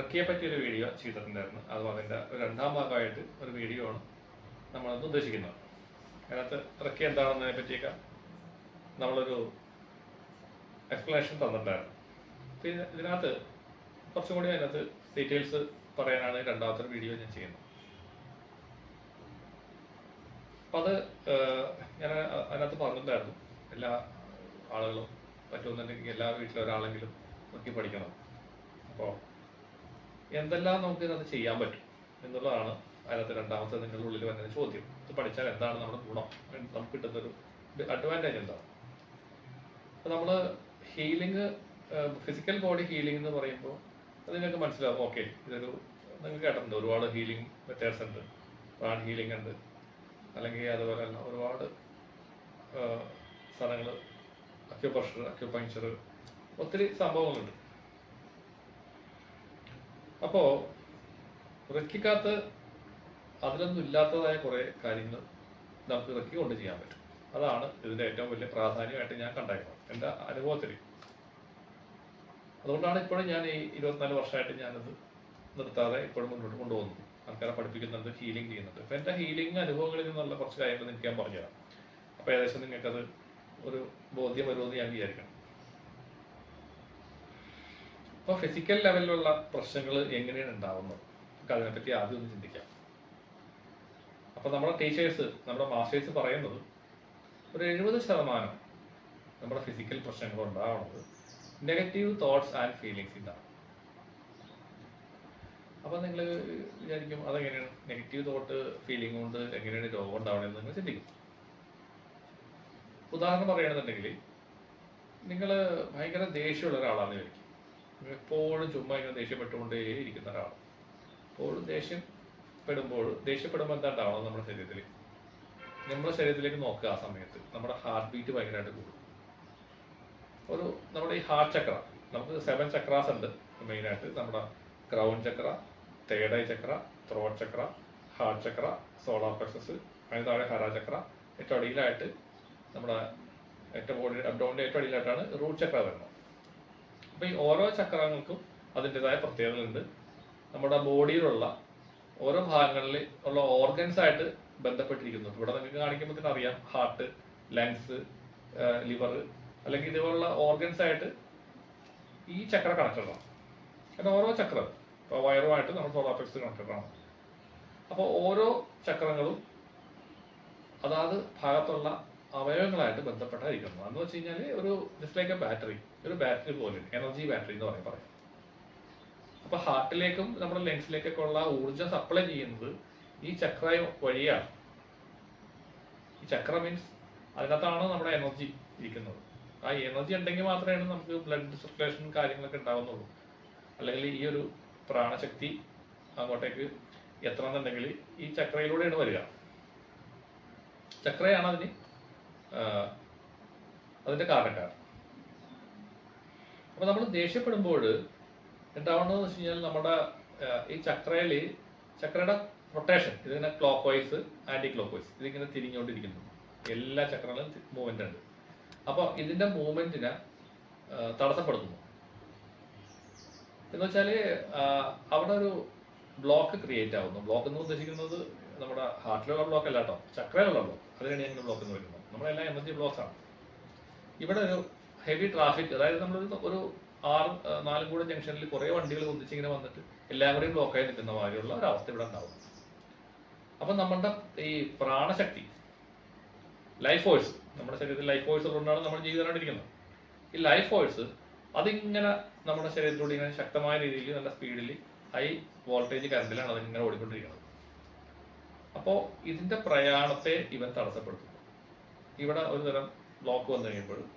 റക്കിയെ പറ്റിയൊരു വീഡിയോ ചെയ്തിട്ടുണ്ടായിരുന്നു. അതും അതിന്റെ രണ്ടാം ഭാഗമായിട്ട് ഒരു വീഡിയോ ആണ് നമ്മളത് ഉദ്ദേശിക്കുന്നത്. അതിനകത്ത് റക്കി എന്താണെന്നതിനെ പറ്റിയൊക്കെ നമ്മളൊരു എക്സ്പ്ലനേഷൻ തന്നിട്ടുണ്ടായിരുന്നു. പിന്നെ ഇതിനകത്ത് കുറച്ചും കൂടി അതിനകത്ത് ഡീറ്റെയിൽസ് പറയാനാണ് രണ്ടാമത്തെ വീഡിയോ ഞാൻ ചെയ്യുന്നത്. അപ്പം അത് ഞാൻ അതിനകത്ത് പറഞ്ഞിട്ടുണ്ടായിരുന്നു. എല്ലാ ആളുകളും പറ്റുമെന്നുണ്ടെങ്കിൽ എല്ലാ വീട്ടിലും ഒരാളെങ്കിലും നോക്കി പഠിക്കണം. അപ്പോൾ എന്തെല്ലാം നമുക്ക് ഇതിനകത്ത് ചെയ്യാൻ പറ്റും എന്നുള്ളതാണ് അതിനകത്ത് രണ്ടാമത്തെ നിങ്ങളുടെ ഉള്ളിൽ വരുന്ന ചോദ്യം. ഇത് പഠിച്ചാൽ എന്താണ് നമ്മുടെ ഗുണം? നമുക്ക് കിട്ടുന്നൊരു അഡ്വാന്റേജ് എന്താണ്? അപ്പോൾ നമ്മൾ ഹീലിംഗ് ഫിസിക്കൽ ബോഡി ഹീലിംഗ് എന്ന് പറയുമ്പോൾ അത് നിങ്ങൾക്ക് മനസ്സിലാവും. ഓക്കെ ഇതൊരു നിങ്ങൾക്ക് കേട്ടിട്ടുണ്ട് ഒരുപാട് ഹീലിംഗ് മെത്തേഡ്സ് ഉണ്ട്. പ്രാൺ ഹീലിംഗ് ഉണ്ട്. അല്ലെങ്കിൽ അതുപോലെ തന്നെ ഒരുപാട് സ്ഥലങ്ങൾ അക്യുപ്രഷർ അക്യുപങ്ചർ ഒത്തിരി സംഭവങ്ങളുണ്ട്. അപ്പോൾ റക്കിക്കകത്ത് അതിലൊന്നും ഇല്ലാത്തതായ കുറേ കാര്യങ്ങൾ നമുക്ക് റക്കി കൊണ്ട് ചെയ്യാൻ പറ്റും. അതാണ് ഇതിന്റെ ഏറ്റവും വലിയ പ്രാധാന്യമായിട്ട് ഞാൻ കണ്ടേക്കുന്നത്. എന്റെ അനുഭവത്തിൽ. അതുകൊണ്ടാണ് ഇപ്പോഴും ഞാൻ ഈ ഇരുപത്തിനാല് വർഷമായിട്ട് ഞാനത് നിർത്താതെ ഇപ്പോഴും മുന്നോട്ട് കൊണ്ടുപോകുന്നു ആൾക്കാരെ പഠിപ്പിക്കുന്നുണ്ട് ഹീലിംഗ് ചെയ്യുന്നുണ്ട്. അപ്പം എന്റെ ഹീലിംഗ് അനുഭവങ്ങളിൽ നിന്നുള്ള കുറച്ച് കാര്യങ്ങൾ എനിക്ക് ഞാൻ പറഞ്ഞുതരാം അപ്പോൾ ഏകദേശം നിങ്ങൾക്കത് ഒരു ബോധ്യം വരുമെന്ന് ഞാൻ വിചാരിക്കണം അപ്പോൾ ഫിസിക്കൽ ലെവലിലുള്ള പ്രശ്നങ്ങൾ എങ്ങനെയാണ് ഉണ്ടാവുന്നത്? നമുക്ക് അതിനെപ്പറ്റി ആദ്യം ഒന്ന് ചിന്തിക്കാം. അപ്പോൾ നമ്മുടെ ടീച്ചേഴ്സ് നമ്മുടെ മാസ്റ്റേഴ്സ് പറയുന്നത് ഒരു എഴുപത് ശതമാനം നമ്മുടെ ഫിസിക്കൽ പ്രശ്നങ്ങൾ ഉണ്ടാവുന്നത് നെഗറ്റീവ് തോട്ട്സ് ആൻഡ് ഫീലിങ്സിന്നാണ് അപ്പോൾ നിങ്ങൾ വിചാരിക്കും അതെങ്ങനെയാണ്? നെഗറ്റീവ് തോട്ട് ഫീലിംഗ് കൊണ്ട് എങ്ങനെയാണ് രോഗം ഉണ്ടാവണമെന്ന് നിങ്ങൾ ചിന്തിക്കും. ഉദാഹരണം പറയുകയാണെന്നുണ്ടെങ്കിൽ നിങ്ങൾ ഭയങ്കര ദേഷ്യമുള്ള ഒരാളാണ് വിചാരിക്കും. എപ്പോഴും ചുമ്മാ ഇങ്ങനെ ദേഷ്യപ്പെട്ടുകൊണ്ടേ ഇരിക്കുന്ന ഒരാളാണ്. എപ്പോഴും ദേഷ്യം പെടുമ്പോൾ ദേഷ്യപ്പെടുമ്പോൾ എന്താ ഉണ്ടാവണം നമ്മുടെ ശരീരത്തിൽ നമ്മുടെ ശരീരത്തിലേക്ക് നോക്കുക ആ സമയത്ത്. നമ്മുടെ ഹാർട്ട് ബീറ്റ് ഭയങ്കരമായിട്ട് കൂടും. ഒരു നമ്മുടെ ഈ ഹാർട്ട് ചക്ര നമുക്ക് സെവൻ ചക്രാസ് ഉണ്ട് മെയിനായിട്ട് നമ്മുടെ crown chakra തേഡ് chakra throat chakra heart chakra solar plexus അതിന് താഴെ ഹരാ ചക്ര ഏറ്റവും അടിയിലായിട്ട് നമ്മുടെ ഏറ്റവും ബോഡി അബ്ഡോണിന്റെ ഏറ്റവും അടിയിലായിട്ടാണ് റൂട്ട് ചക്ര വരുന്നത്. അപ്പോൾ ഈ ഓരോ ചക്രങ്ങൾക്കും അതിന്റെതായ പ്രത്യേകതകളുണ്ട്. നമ്മുടെ ബോഡിയിലുള്ള ഓരോ ഭാഗങ്ങളിൽ ഉള്ള ഓർഗൻസ് ആയിട്ട് ബന്ധപ്പെട്ടിരിക്കുന്നു. ഇവിടെ നിങ്ങൾക്ക് കാണിക്കുമ്പോൾ തന്നെ അറിയാം. ഹാർട്ട് ലങ്സ് ലിവർ അല്ലെങ്കിൽ ഇതുപോലുള്ള ഓർഗൻസ് ആയിട്ട് ഈ ചക്ര കണക്റ്റഡ് ആണ് കാരണം ഓരോ ചക്രം. ഇപ്പോൾ വയറുമായിട്ട് നമ്മൾ സോളാഫെക്സ് കണക്റ്റഡ് ആണ് അപ്പോൾ ഓരോ ചക്രങ്ങളും അതാത് ഭാഗത്തുള്ള അവയവങ്ങളായിട്ട് ബന്ധപ്പെട്ടായിരിക്കുന്നത് എന്ന് വെച്ച് കഴിഞ്ഞാൽ ഒരു ജസ്റ്റ് ലൈക്ക് എ ബാറ്ററി ഒരു ബാറ്ററി പോലെ എനർജി ബാറ്ററി എന്ന് പറയും പറയാം. അപ്പൊ ഹാർട്ടിലേക്കും നമ്മുടെ ലങ്സിലേക്കൊക്കെ ഉള്ള ഊർജം സപ്ലൈ ചെയ്യുന്നത് ഈ ചക്ര വഴിയാണ്. ഈ ചക്ര മീൻസ് അതിനകത്താണ് നമ്മുടെ എനർജി ഇരിക്കുന്നത്. ആ എനർജി ഉണ്ടെങ്കിൽ മാത്രമേ നമുക്ക് ബ്ലഡ് സർക്കുലേഷൻ കാര്യങ്ങളൊക്കെ ഉണ്ടാവുന്നുള്ളൂ. അല്ലെങ്കിൽ ഈ ഒരു പ്രാണശക്തി അങ്ങോട്ടേക്ക് എത്തണമെന്നുണ്ടെങ്കിൽ ഈ ചക്രയിലൂടെയാണ് വരിക. ചക്രയാണ് അതിന് അതിന്റെ കാരണക്കാരൻ അപ്പൊ നമ്മൾ ദേഷ്യപ്പെടുമ്പോൾ ഉണ്ടാവുന്നതെന്ന് വെച്ച് കഴിഞ്ഞാൽ നമ്മുടെ ഈ ചക്രയിൽ ചക്രയുടെ റൊട്ടേഷൻ ഇതിങ്ങനെ clockwise anticlockwise ഇതിങ്ങനെ തിരിഞ്ഞുകൊണ്ടിരിക്കുന്നു. എല്ലാ ചക്രങ്ങളും മൂവ്മെന്റ് ഉണ്ട്. അപ്പോൾ ഇതിന്റെ മൂവ്മെന്റിനെ തടസ്സപ്പെടുത്തുന്നു. എന്ന് വെച്ചാൽ അവിടെ ഒരു ബ്ലോക്ക് ക്രിയേറ്റ് ആവുന്നു. ബ്ലോക്ക് എന്ന് ഉദ്ദേശിക്കുന്നത് നമ്മുടെ ഹാർട്ടിലുള്ള ബ്ലോക്ക് അല്ല കേട്ടോ. ചക്രയിലുള്ള ബ്ലോക്ക് അതിനാണ് ഞാൻ ബ്ലോക്ക് എന്ന് വരുന്നത് നമ്മളെല്ലാം എനർജി ബ്ലോക്ക് ആണ്. ഇവിടെ ഒരു ഹെവി ട്രാഫിക് അതായത് നമ്മൾ ഒരു ആറ് നാലും കൂടെ ജംഗ്ഷനിൽ കുറേ വണ്ടികൾ ഒന്നിച്ചിങ്ങനെ വന്നിട്ട് എല്ലാവരെയും ബ്ലോക്കായി നിൽക്കുന്ന മാതിരിയുള്ള ഒരു അവസ്ഥ ഇവിടെ ഉണ്ടാവും. അപ്പൊ നമ്മുടെ ഈ പ്രാണശക്തി ലൈഫ് ഫോഴ്സ് നമ്മുടെ ശരീരത്തിൽ ലൈഫ് ഫോഴ്സ് ഉള്ളതുകൊണ്ടാണ് നമ്മൾ ജീവിതമായിട്ടിരിക്കുന്നത് ഈ ലൈഫ് ഫോഴ്സ് അതിങ്ങനെ നമ്മുടെ ശരീരത്തിലൂടെ ഇങ്ങനെ ശക്തമായ രീതിയിൽ നല്ല സ്പീഡിൽ ഹൈ വോൾട്ടേജ് കറണ്ടിലാണ് അതിങ്ങനെ ഓടിക്കൊണ്ടിരിക്കുന്നത്. അപ്പോൾ ഇതിന്റെ പ്രയാണത്തെ ഇവൻ തടസ്സപ്പെടുത്തുന്നു. ഇവിടെ ഒരു തരം ബ്ലോക്ക് വന്നു കഴിയുമ്പോൾ ഏഹ്,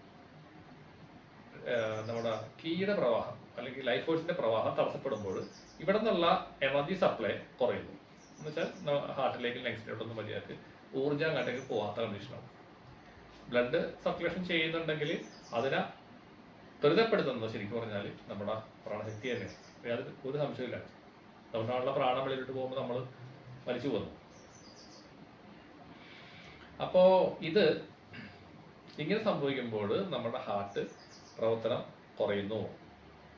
നമ്മുടെ കീയുടെ പ്രവാഹം അല്ലെങ്കിൽ ലൈഫ് ഫോഴ്സിന്റെ പ്രവാഹം തടസ്സപ്പെടുമ്പോൾ ഇവിടെ നിന്നുള്ള എനർജി സപ്ലൈ കുറയുന്നു. എന്ന് വെച്ചാൽ ഹാർട്ടിലേക്ക് ലങ്സിലോട്ടൊന്നും മതിയാക്കി ഊർജം അങ്ങോട്ടേക്ക് പോകാത്ത കണ്ടീഷനാണ് ബ്ലഡ് സർക്കുലേഷൻ ചെയ്യുന്നുണ്ടെങ്കിൽ അതിനെ ത്വരിതപ്പെടുത്തുന്നത് ശരിക്കും പറഞ്ഞാൽ നമ്മുടെ പ്രാണശക്തി തന്നെയാണ്. യാതൊരു ഒരു സംശയമില്ല അതുകൊണ്ടാണുള്ള പ്രാണം വെളിയിലോട്ട് പോകുമ്പോൾ നമ്മൾ മരിച്ചു പോകുന്നു അപ്പോ ഇത് ഇങ്ങനെ സംഭവിക്കുമ്പോൾ നമ്മുടെ ഹാർട്ട് പ്രവർത്തനം കുറയുന്നു.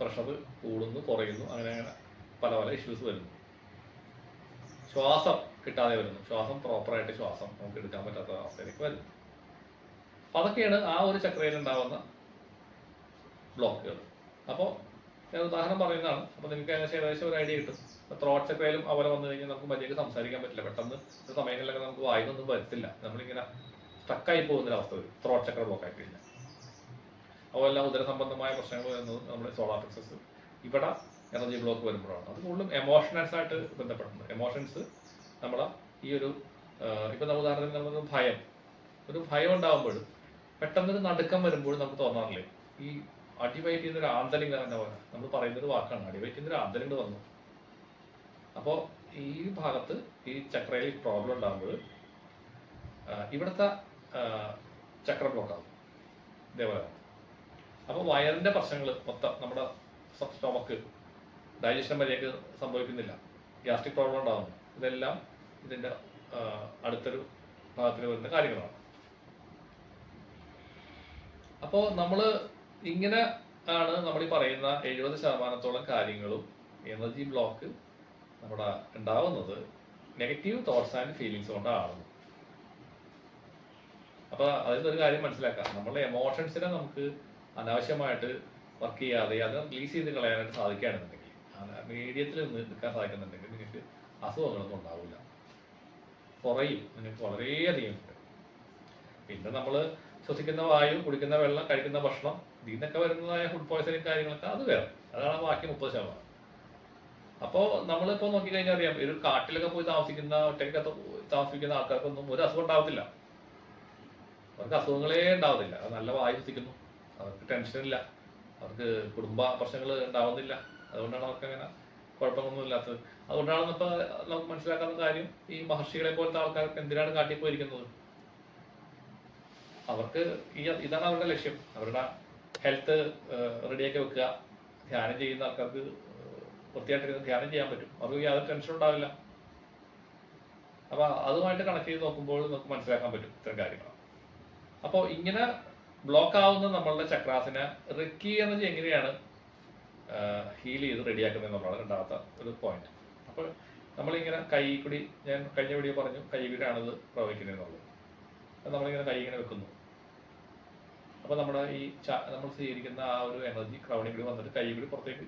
പ്രഷർ കൂടുന്നു കുറയുന്നു. അങ്ങനെ അങ്ങനെ പല പല ഇഷ്യൂസ് വരുന്നു. ശ്വാസം കിട്ടാതെ വരുന്നു. ശ്വാസം പ്രോപ്പറായിട്ട് ശ്വാസം നമുക്ക് എടുക്കാൻ പറ്റാത്ത അവസ്ഥയിലേക്ക് വരുന്നു. അപ്പൊ അതൊക്കെയാണ് ആ ഒരു ചക്രയിൽ ഉണ്ടാവുന്ന ബ്ലോക്കുകൾ. അപ്പോൾ ഞാൻ ഉദാഹരണം പറയുന്നതാണ്. അപ്പോൾ നിങ്ങൾക്ക് ഏകദേശം ഏകദേശം ഒരു ഐഡിയ കിട്ടും. ത്രോട്ട് ചക്രയിലും അവരെ വന്നു കഴിഞ്ഞാൽ നമുക്ക് മര്യാദയ്ക്ക് സംസാരിക്കാൻ പറ്റില്ല. പെട്ടെന്ന് സമയങ്ങളിലൊക്കെ നമുക്ക് വായിക്കൊന്നും വരത്തില്ല. നമ്മളിങ്ങനെ സ്റ്റക്കായി പോകുന്ന ഒരു അവസ്ഥ വരും. ത്രോട്ട് ചക്ര ബ്ലോക്ക് ആയി കഴിഞ്ഞാൽ. അതുപോലെ ഉദര സംബന്ധമായ പ്രശ്നങ്ങൾ വരുന്നത് നമ്മുടെ സോളാർ പ്ലക്സസ് ഇവിടെ എനർജി ബ്ലോക്ക് വരുമ്പോഴാണ്. അത് കൂടുതലും എമോഷണൽസ് ആയിട്ട് ബന്ധപ്പെടുന്നത്. എമോഷൻസ് നമ്മളെ ഈ ഒരു ഇപ്പം നമ്മൾ ഉദാഹരണത്തിന് നമ്മളൊരു ഭയം. ഒരു ഭയം ഉണ്ടാകുമ്പോൾ പെട്ടെന്നൊരു നടുക്കം വരുമ്പോൾ നമുക്ക് തോന്നാറില്ലേ? ഈ അടിവൈറ്റ് ചെയ്യുന്ന ഒരു തന്നെ പോലെ. നമ്മൾ പറയുന്ന ഒരു വാക്കാണ്. അടിവൈറ്റ് ചെയ്യുന്ന ഒരു ആന്തരിങ് വന്നു. അപ്പോൾ ഈ ഭാഗത്ത് ഈ ചക്രയിൽ പ്രോബ്ലം ഉണ്ടാകുമ്പോൾ ഇവിടുത്തെ ചക്ര ബ്ലോക്ക് ഇതേപോലെ. അപ്പോൾ വയറിന്റെ പ്രശ്നങ്ങൾ മൊത്തം നമ്മുടെ സ്റ്റൊമക്ക് ഡൈജഷൻ വരെയൊക്കെ സംഭവിക്കുന്നില്ല. ഗ്യാസ്ട്രിക് പ്രോബ്ലം ഉണ്ടാകുന്നു ഇതെല്ലാം ഇതിന്റെ അടുത്തൊരു ഭാഗത്തിൽ വരുന്ന കാര്യങ്ങളാണ്. അപ്പോൾ നമ്മൾ ഇങ്ങനെ ആണ് നമ്മൾ ഈ പറയുന്ന എഴുപത് ശതമാനത്തോളം കാര്യങ്ങളും എനർജി ബ്ലോക്ക് നമ്മുടെ ഉണ്ടാവുന്നത് നെഗറ്റീവ് തോട്ട്സ് ആൻഡ് ഫീലിങ്സ് കൊണ്ടാണ്. അപ്പോൾ അതിൽ ഒരു കാര്യം മനസ്സിലാക്കാം. നമ്മളുടെ എമോഷൻസിനെ നമുക്ക് അനാവശ്യമായിട്ട് വർക്ക് ചെയ്യാതെ അത് റിലീസ് ചെയ്ത് കളയാനായിട്ട് സാധിക്കുകയാണെന്നുണ്ടെങ്കിൽ മീഡിയത്തിൽ നിന്ന് നിൽക്കാൻ സാധിക്കുന്നുണ്ടെങ്കിൽ നിങ്ങൾക്ക് അസുഖങ്ങളൊന്നും ഉണ്ടാവില്ല. കുറയും നിങ്ങൾക്ക് വളരെയധികം. പിന്നെ നമ്മൾ ശ്വസിക്കുന്ന വായു കുടിക്കുന്ന വെള്ളം കഴിക്കുന്ന ഭക്ഷണം ഇതിൽ നിന്നൊക്കെ വരുന്നതായ ഫുഡ് പോയ്സണിങ് കാര്യങ്ങളൊക്കെ അത് വേറെ. അതാണ് ബാക്കി മുപ്പത് ശതമാനം. അപ്പോൾ നമ്മളിപ്പോൾ നോക്കിക്കഴിഞ്ഞാൽ അറിയാം ഒരു കാട്ടിലൊക്കെ പോയി താമസിക്കുന്ന ഒറ്റയ്ക്ക് താമസിക്കുന്ന ആൾക്കാർക്കൊന്നും ഒരു അസുഖം ഉണ്ടാവത്തില്ല. അവർക്ക് അസുഖങ്ങളേ ഉണ്ടാവത്തില്ല. നല്ല വായു ശ്വസിക്കുന്നു. അവർക്ക് ടെൻഷനില്ല അവർക്ക് കുടുംബ പ്രശ്നങ്ങൾ ഉണ്ടാവുന്നില്ല. അതുകൊണ്ടാണ് അവർക്ക് അങ്ങനെ കുഴപ്പമൊന്നും ഇല്ലാത്തത്. അതുകൊണ്ടാണ് ഇപ്പോൾ നമുക്ക് മനസ്സിലാക്കാത്ത കാര്യം ഈ മഹർഷികളെ പോലത്തെ ആൾക്കാർക്ക് എന്തിനാണ് കാട്ടിപ്പോയിരിക്കുന്നത്? അവർക്ക് ഈ ഇതാണ് അവരുടെ ലക്ഷ്യം. അവരുടെ ഹെൽത്ത് റെഡിയാക്കി വെക്കുക. ധ്യാനം ചെയ്യുന്ന ആൾക്കാർക്ക് വൃത്തിയായിട്ടിരുന്ന് ധ്യാനം ചെയ്യാൻ പറ്റും. അവർക്ക് യാതൊരു ടെൻഷൻ ഉണ്ടാവില്ല. അപ്പൊ അതുമായിട്ട് കണക്ട് ചെയ്ത് നോക്കുമ്പോൾ നമുക്ക് മനസ്സിലാക്കാൻ പറ്റും ഇത്തരം കാര്യങ്ങൾ അപ്പോൾ ഇങ്ങനെ ബ്ലോക്ക് ആവുന്ന നമ്മളുടെ ചക്രാസിനെ റിക്കി എനർജി എങ്ങനെയാണ് ഹീൽ ചെയ്ത് റെഡിയാക്കുന്നത് എന്നുള്ളതാണ് രണ്ടാമത്തെ ഒരു പോയിന്റ് അപ്പോൾ നമ്മളിങ്ങനെ കൈ കൂടി ഞാൻ കഴിഞ്ഞ വീഡിയോ പറഞ്ഞു കൈ കൂടിയാണിത് പ്രവഹിക്കുന്നത് എന്നുള്ളത് അപ്പോൾ നമ്മളിങ്ങനെ കൈ ഇങ്ങനെ വെക്കുന്നു. അപ്പോൾ നമ്മുടെ ഈ നമ്മൾ സ്വീകരിക്കുന്ന ആ ഒരു എനർജി ക്രൗണിൽ കൂടി വന്നിട്ട് കൈ കൂടി പുറത്തേക്ക്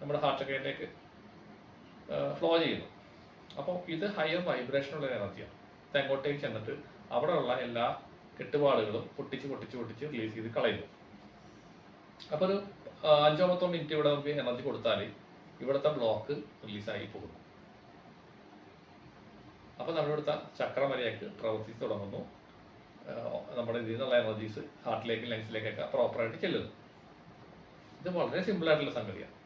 നമ്മുടെ ഹാർട്ട് ചക്രയിലേക്ക് ഫ്ലോ ചെയ്യുന്നു. അപ്പോൾ ഇത് ഹയർ വൈബ്രേഷനുള്ള എനർജിയാണ് തെങ്ങോട്ടേക്ക് ചെന്നിട്ട് അവിടെയുള്ള എല്ലാ കെട്ടുപാടുകളും പൊട്ടിച്ച് പൊട്ടിച്ച് പൊട്ടിച്ച് റിലീസ് ചെയ്ത് കളയുന്നു. അപ്പോൾ ഒരു അഞ്ചോ പത്തോ മിനിറ്റ് ഇവിടെ നമുക്ക് എനർജി കൊടുത്താൽ ഇവിടുത്തെ ബ്ലോക്ക് റിലീസായി പോകുന്നു. അപ്പോൾ നമ്മുടെ ഇവിടുത്തെ ചക്രമരയൊക്കെ പ്രവർത്തിച്ച് തുടങ്ങുന്നു. നമ്മുടെ ഇതിൽ നിന്നുള്ള എനർജീസ് ഹാർട്ടിലേക്കും ലങ്സിലേക്കൊക്കെ പ്രോപ്പറായിട്ട് ചെല്ലുന്നു. ഇത് വളരെ സിമ്പിൾ ആയിട്ടുള്ള സംഗതിയാണ്.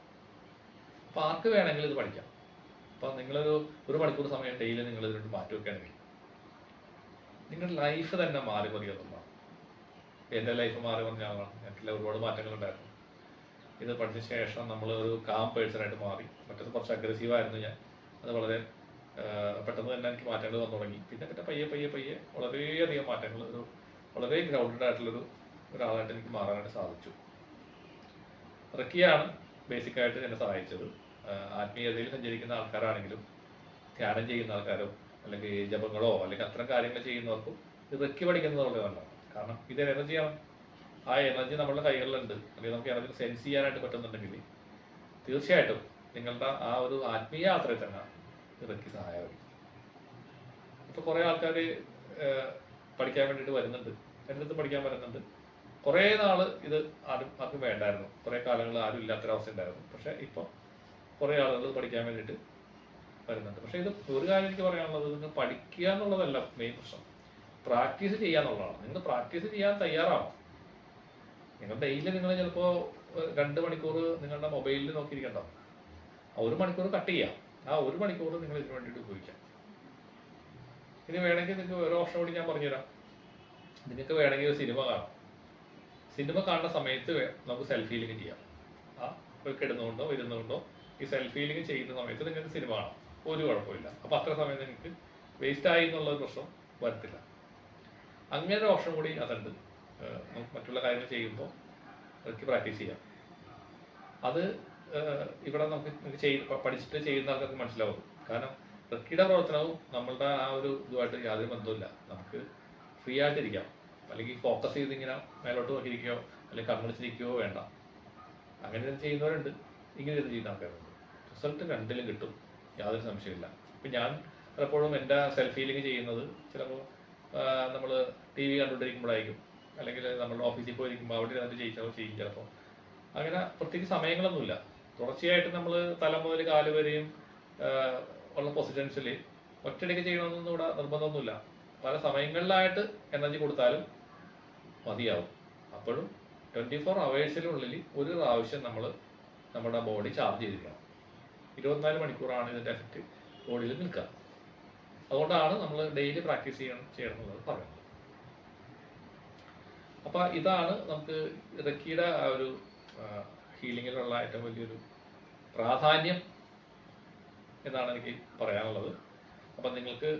അപ്പോൾ ആർക്ക് വേണമെങ്കിലും ഇത് പഠിക്കാം. അപ്പോൾ നിങ്ങളൊരു ഒരു മണിക്കൂർ സമയം ഡെയിലി നിങ്ങൾ ഇതിനോട് മാറ്റി വെക്കുകയാണെങ്കിൽ നിങ്ങളുടെ ലൈഫ് തന്നെ മാറി മറിയുന്നതാണ് എന്റെ ലൈഫ് മാറി പറഞ്ഞാണ് എനിക്കില്ല ഒരുപാട് മാറ്റങ്ങൾ ഉണ്ടായിരുന്നു. ഇത് പഠിച്ച ശേഷം നമ്മൾ ഒരു കാം പേഴ്സണായിട്ട് മാറി. മറ്റത് കുറച്ച് അഗ്രസീവ് ആയിരുന്നു ഞാൻ. അത് വളരെ പെട്ടെന്ന് തന്നെ എനിക്ക് മാറ്റങ്ങൾ വന്നു തുടങ്ങി. പിന്നെ പിന്നെ പയ്യെ പയ്യെ പയ്യെ വളരെയധികം മാറ്റങ്ങൾ ഒരു വളരെ ഗ്രൗണ്ടഡ് ആയിട്ടുള്ളൊരു ഒരാളായിട്ട് എനിക്ക് മാറാനായിട്ട് സാധിച്ചു. റക്കിയാണ് ബേസിക്കായിട്ട് എന്നെ സഹായിച്ചത്. ആത്മീയതയിൽ സഞ്ചരിക്കുന്ന ആൾക്കാരാണെങ്കിലും ധ്യാനം ചെയ്യുന്ന ആൾക്കാരോ അല്ലെങ്കിൽ ജപങ്ങളോ അല്ലെങ്കിൽ അത്തരം കാര്യങ്ങൾ ചെയ്യുന്നവർക്കും ഇത് റക്കി പഠിക്കുന്നത് വളരെ നല്ലതാണ്. കാരണം ഇത് എനർജിയാണ് ആ എനർജി നമ്മുടെ കൈകളിലുണ്ട്. അല്ലെങ്കിൽ നമുക്ക് എനർജി സെൻസ് ചെയ്യാനായിട്ട് പറ്റുന്നുണ്ടെങ്കിൽ തീർച്ചയായിട്ടും നിങ്ങളുടെ ആ ഒരു ആത്മീയ യാത്രയിൽ തന്നെ ഇറക്കി സഹായമായിരിക്കും. ഇപ്പൊ കുറെ ആൾക്കാർ പഠിക്കാൻ വേണ്ടിയിട്ട് വരുന്നുണ്ട്. എന്റെ അടുത്ത് പഠിക്കാൻ വരുന്നുണ്ട്. കുറേ നാൾ ഇത് ആരും ആർക്കും വേണ്ടായിരുന്നു. കുറേ കാലങ്ങൾ ആരും ഇല്ലാത്തൊരവസ്ഥ ഉണ്ടായിരുന്നു. പക്ഷെ ഇപ്പോൾ കുറേ ആളുകൾ പഠിക്കാൻ വേണ്ടിയിട്ട് വരുന്നുണ്ട്. പക്ഷേ ഇത് ഒരു കാര്യം എനിക്ക് പറയാനുള്ളത് നിങ്ങൾ പഠിക്കുക എന്നുള്ളതല്ല മെയിൻ പ്രശ്നം. പ്രാക്ടീസ് ചെയ്യുക എന്നുള്ളതാണ്. നിങ്ങൾ പ്രാക്ടീസ് ചെയ്യാൻ തയ്യാറാവണം. നിങ്ങൾ ഡെയിലി നിങ്ങൾ ചിലപ്പോൾ രണ്ട് മണിക്കൂർ നിങ്ങളുടെ മൊബൈലിൽ നോക്കിയിരിക്കണ്ടാവും ആ ഒരു മണിക്കൂർ കട്ട് ചെയ്യാം. ആ ഒരു മണിക്കൂർ നിങ്ങൾ ഇതിനു വേണ്ടിയിട്ട് ഉപയോഗിക്കാം. ഇനി വേണമെങ്കിൽ നിങ്ങൾക്ക് വേറെ ഓപ്ഷൻ കൂടി ഞാൻ പറഞ്ഞുതരാം. നിങ്ങൾക്ക് വേണമെങ്കിൽ ഒരു സിനിമ കാണാം. സിനിമ കാണുന്ന സമയത്ത് നമുക്ക് സെൽഫി ഫീലിംഗ് ചെയ്യാം. ആ കിടന്നുകൊണ്ടോ ഇരുന്നുകൊണ്ടോ ഈ സെൽഫി ഫീലിംഗ് ചെയ്യുന്ന സമയത്ത് നിങ്ങൾക്ക് സിനിമ കാണാം. ഒരു കുഴപ്പമില്ല. അപ്പോൾ അത്ര സമയം എനിക്ക് വേസ്റ്റ് ആയി എന്നുള്ള പ്രശ്നം വരത്തില്ല. അങ്ങനെ ഒരു ഓപ്ഷൻ കൂടി അതുണ്ട്. നമുക്ക് മറ്റുള്ള കാര്യങ്ങൾ ചെയ്യുമ്പോൾ അവർക്ക് പ്രാക്ടീസ് ചെയ്യാം. അത് ഇവിടെ നമുക്ക് ചെയ്ത് പഠിച്ചിട്ട് ചെയ്യുന്ന ആൾക്കാർക്ക് മനസ്സിലാവും. കാരണം റക്കിയുടെ പ്രവർത്തനവും നമ്മളുടെ ആ ഒരു ഇതുമായിട്ട് യാതൊരു ബന്ധവുമില്ല. നമുക്ക് ഫ്രീ ആയിട്ടിരിക്കാം. അല്ലെങ്കിൽ ഫോക്കസ് ചെയ്ത് ഇങ്ങനെ മേലോട്ട് നോക്കിയിരിക്കുകയോ അല്ലെങ്കിൽ കണ്ണടിച്ചിരിക്കുകയോ വേണ്ട. അങ്ങനെ ചെയ്യുന്നവരുണ്ട്. ഇങ്ങനെ ചെയ്യുന്ന ആൾക്കാരുണ്ട്. റിസൾട്ട് രണ്ടിലും കിട്ടും. യാതൊരു സംശയമില്ല ഇപ്പം ഞാൻ പലപ്പോഴും എന്റെ സെൽഫ് ഹീലിംഗ് ചെയ്യുന്നത് ചിലപ്പോൾ നമ്മൾ ടി വി കണ്ടുകൊണ്ടിരിക്കുമ്പോഴായിരിക്കും. അല്ലെങ്കിൽ നമ്മൾ ഓഫീസിൽ പോയിരിക്കുമ്പോൾ അവിടെ ഇരുന്നിട്ട് ചെയ്യിച്ചാൽ ചെയ്യും ചിലപ്പോൾ. അങ്ങനെ പ്രത്യേകിച്ച് സമയങ്ങളൊന്നുമില്ല. തുടർച്ചയായിട്ട് നമ്മൾ തല മുതൽ കാൽ വരെയും ഉള്ള പൊസിഷൻസിൽ ഒറ്റയടിക്ക് ചെയ്യണമെന്നൊന്നും ഇവിടെ നിർബന്ധമൊന്നുമില്ല. പല സമയങ്ങളിലായിട്ട് എനർജി കൊടുത്താലും മതിയാവും. അപ്പോഴും ട്വന്റി ഫോർ അവേഴ്സിനുള്ളിൽ ഒരു പ്രാവശ്യം നമ്മൾ നമ്മുടെ ബോഡി ചാർജ് ചെയ്തിരിക്കണം. ഇരുപത്തിനാല് മണിക്കൂറാണ് ഇതിന്റെ എഫക്റ്റ് ബോഡിയിൽ നിൽക്കുക. അതുകൊണ്ടാണ് നമ്മൾ ഡെയിലി പ്രാക്ടീസ് ചെയ്യണം ചെയ്യണം എന്നുള്ളത് പറയുന്നത്. അപ്പോൾ ഇതാണ് നമുക്ക് റക്കിയുടെ ആ ഒരു ഹീലിങ്ങിലുള്ള ഏറ്റവും വലിയൊരു പ്രാധാന്യം എന്നാണ് എനിക്ക് പറയാനുള്ളത്. അപ്പം നിങ്ങൾക്ക്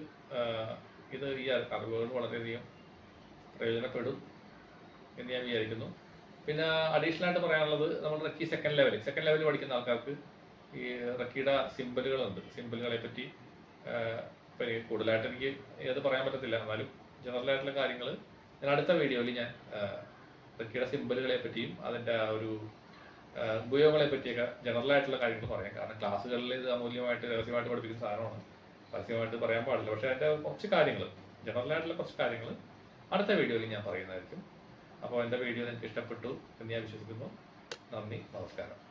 ഇത് ഈ അറിവുകൾ വളരെയധികം പ്രയോജനപ്പെടും എന്ന് ഞാൻ വിചാരിക്കുന്നു. പിന്നെ അഡീഷണൽ ആയിട്ട് പറയാനുള്ളത് നമ്മൾ Reiki second level second level പഠിക്കുന്ന ആൾക്കാർക്ക് ഈ റക്കിയുടെ സിമ്പിളുകളുണ്ട്. സിമ്പിളുകളെ പറ്റി കൂടുതലായിട്ട് എനിക്ക് ഏത് പറയാൻ പറ്റത്തില്ല. എന്നാലും ജനറൽ ആയിട്ടുള്ള കാര്യങ്ങൾ ഞാൻ അടുത്ത വീഡിയോയിൽ ഞാൻ റക്കിയുടെ സിമ്പിളുകളെ പറ്റിയും അതിന്റെ ആ ഒരു ഉപയോഗങ്ങളെ പറ്റിയൊക്കെ ജനറൽ ആയിട്ടുള്ള കാര്യങ്ങൾ പറയാം. കാരണം ക്ലാസ്സുകളിൽ ഇത് അമൂല്യമായിട്ട് രഹസ്യമായിട്ട് പഠിപ്പിക്കുന്ന സാധനമാണ്. രഹസ്യമായിട്ട് പറയാൻ പാടില്ല. പക്ഷേ അതിന്റെ കുറച്ച് കാര്യങ്ങൾ ജനറൽ ആയിട്ടുള്ള കുറച്ച് കാര്യങ്ങൾ അടുത്ത വീഡിയോയിൽ ഞാൻ പറയുന്നതായിരിക്കും. അപ്പോൾ എന്റെ വീഡിയോ നിങ്ങൾക്ക് ഇഷ്ടപ്പെട്ടു എന്ന് ഞാൻ വിശ്വസിക്കുന്നു. നന്ദി നമസ്കാരം.